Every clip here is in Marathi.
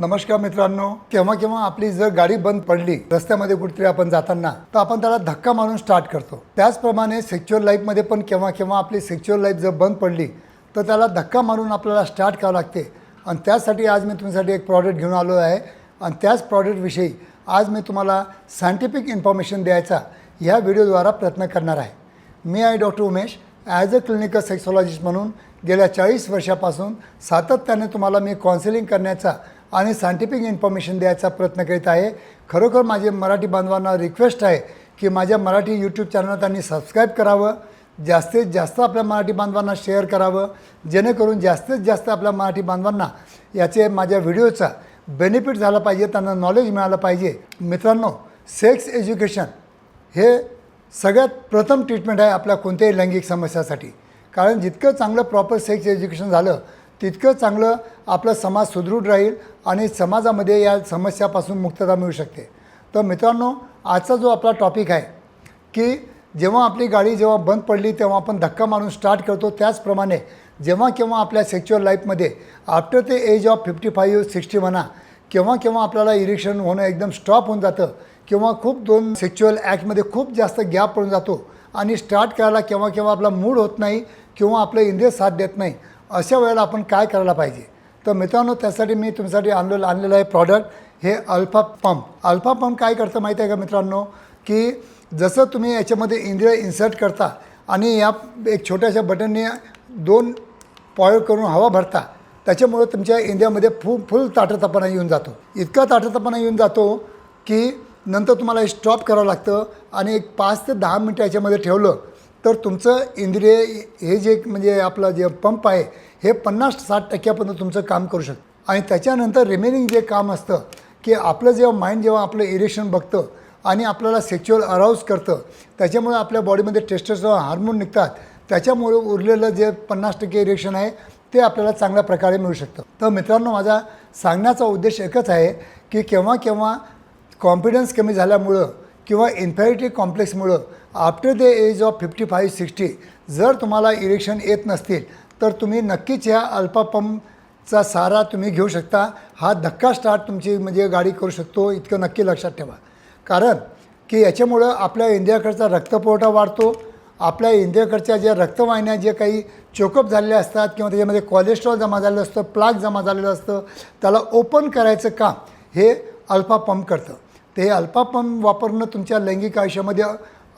नमस्कार मित्रांनो केव्हा केव्हा आपली जर गाडी बंद पडली रस्त्यामध्ये कुठेतरी आपण जाताना तर आपण त्याला धक्का मारून स्टार्ट करतो. त्याचप्रमाणे सेक्च्युअल लाईफमध्ये पण केव्हा केव्हा आपली सेक्च्युअल लाईफ जर बंद पडली तर त्याला धक्का मारून आपल्याला स्टार्ट करावं लागते. आणि त्यासाठी आज मी तुमच्यासाठी एक प्रॉडक्ट घेऊन आलो आहे. आणि त्याच प्रॉडक्टविषयी आज मी तुम्हाला सायंटिफिक इन्फॉर्मेशन द्यायचा ह्या व्हिडिओद्वारा प्रयत्न करणार आहे. मी आहे doctor Umesh as a clinical sexologist म्हणून गेल्या चाळीस वर्षापासून सातत्याने तुम्हाला मी काउन्सिलिंग करण्याचा आणि सायंटिफिक इन्फॉर्मेशन द्यायचा प्रयत्न करीत आहे. खरोखर माझे मराठी बांधवांना रिक्वेस्ट आहे की माझ्या मराठी यूट्यूब चॅनल त्यांनी सबस्क्राईब करावं. जास्तीत जास्त आपल्या मराठी बांधवांना शेअर करावं. जेणेकरून जास्तीत जास्त आपल्या मराठी बांधवांना याचे माझ्या व्हिडिओचा बेनिफिट झाला पाहिजे त्यांना नॉलेज मिळालं पाहिजे. मित्रांनो सेक्स एज्युकेशन हे सगळ्यात प्रथम ट्रीटमेंट आहे आपल्या कोणत्याही लैंगिक समस्यासाठी. कारण जितकं चांगलं प्रॉपर सेक्स एज्युकेशन झालं तितकं चांगलं आपलं समाज सुदृढ राहील आणि समाजामध्ये या समस्यापासून मुक्तता मिळू शकते. तर मित्रांनो आजचा जो आपला टॉपिक आहे की जेव्हा आपली गाडी जेव्हा बंद पडली तेव्हा आपण धक्का मारून स्टार्ट करतो. त्याचप्रमाणे जेव्हा केव्हा आपल्या सेक्च्युअल लाईफमध्ये after the age of fifty five sixty म्हणा केव्हा केव्हा आपल्याला इरिक्शन होणं एकदम स्टॉप होऊन जातं किंवा खूप दोन सेक्च्युअल ॲक्टमध्ये खूप जास्त गॅप पडून जातो आणि स्टार्ट करायला केव्हा केव्हा आपला मूड होत नाही किंवा आपलं इंद्रिय साथ देत नाही अशा वेळेला आपण काय करायला पाहिजे? तर मित्रांनो त्यासाठी मी तुमच्यासाठी आणलेलं आणलेलं आहे प्रॉडक्ट हे अल्फा पंप. अल्फा पंप काय करतं माहिती आहे का मित्रांनो? की जसं तुम्ही याच्यामध्ये इंद्रिय इन्सर्ट करता आणि या एक छोट्याशा बटनने दोन पॉयर करून हवा भरता त्याच्यामुळं तुमच्या इंडियामध्ये फु फुल ताठरतापणा येऊन जातो. इतका ताठरतापणा येऊन जातो की नंतर तुम्हाला स्टॉप करावं लागतं आणि एक पाच ते दहा मिनटं याच्यामध्ये ठेवलं तर तुमचं इंद्रिय हे जे म्हणजे आपलं जे पंप आहे हे पन्नास साठ टक्क्यापर्यंत तुमचं काम करू शकतं. आणि त्याच्यानंतर रिमेनिंग जे काम असतं की आपलं जेव्हा माइंड जेव्हा आपलं इरेक्शन बघतं आणि आपल्याला सेक्च्युअल अराऊज करतं त्याच्यामुळे आपल्या बॉडीमध्ये टेस्टर्स हार्मोन निघतात. त्याच्यामुळे उरलेलं जे पन्नास टक्के इरेक्शन आहे ते आपल्याला चांगल्या प्रकारे मिळू शकतं. तर मित्रांनो माझा सांगण्याचा उद्देश एकच आहे की केव्हा केव्हा कॉन्फिडन्स कमी झाल्यामुळं किंवा inferiority कॉम्प्लेक्समुळं after the age of fifty five sixty जर तुम्हाला इरेक्शन येत नसतील तर तुम्ही नक्कीच ह्या अल्पापंपचा सारा तुम्ही घेऊ शकता. हा धक्का स्टार्ट तुमची म्हणजे गाडी करू शकतो. इतकं नक्की लक्षात ठेवा. कारण की याच्यामुळं आपल्या इंडियाकडचा रक्तपुरवठा वाढतो. आपल्या इंडियाकडच्या ज्या रक्तवाहिन्या जे काही चोकअप झालेल्या असतात किंवा त्याच्यामध्ये कोलेस्ट्रॉल जमा झालेलं असतं प्लाक जमा झालेलं असतं त्याला ओपन करायचं काम हे अल्फा पंप करतं. ते अल्फा पंप वापरणं तुमच्या लैंगिक आयुष्यामध्ये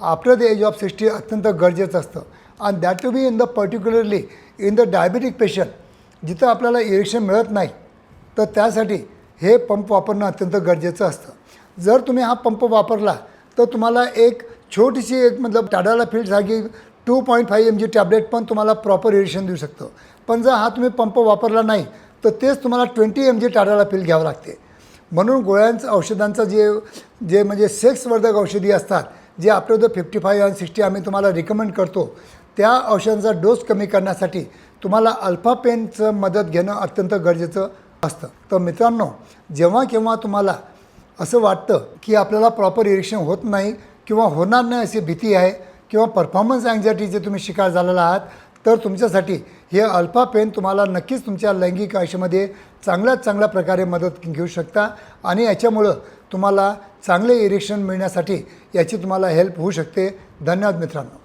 after the age of sixty अत्यंत गरजेचं असतं. आणि that to be in the particularly in the diabetic patient जिथं आपल्याला इरेक्शन मिळत नाही तर त्यासाठी हे पंप वापरणं अत्यंत गरजेचं असतं. जर तुम्ही हा पंप वापरला तर तुम्हाला एक छोटीशी एक मतलब टाडाला फील्ड सारखी two point five M G tablet पण तुम्हाला प्रॉपर इरेक्शन देऊ शकतं. पण जर हा तुम्ही पंप वापरला नाही तर तेच तुम्हाला ट्वेंटी एम जी टाडाला फील घ्यावं लागते. म्हणून गोळ्यांचं औषधांचं जे जे म्हणजे सेक्सवर्धक औषधी असतात जे आपलं द फिफ्टी फाईव्ह आणि सिक्स्टी आम्ही तुम्हाला रिकमेंड करतो त्या औषधांचा डोस कमी करण्यासाठी तुम्हाला अल्फा पेनचं मदत घेणं अत्यंत गरजेचं असतं. तर मित्रांनो जेव्हा केव्हा तुम्हाला असं वाटतं की आपल्याला प्रॉपर इरेक्शन होत नाही किंवा होणार नाही अशी भीती आहे किंवा परफॉर्मन्स अँझायटीचे तुम्ही शिकार झालेला आहात तर तुमच्यासाठी हे अल्फा पेन तुम्हाला नक्कीच तुमच्या लैंगिक आयुष्यामध्ये चांगल्यात चांगल्या प्रकारे मदत घेऊ शकता. आणि याच्यामुळं तुम्हाला चांगले इरेक्शन मिळण्यासाठी याची तुम्हाला हेल्प होऊ शकते. धन्यवाद मित्रांनो.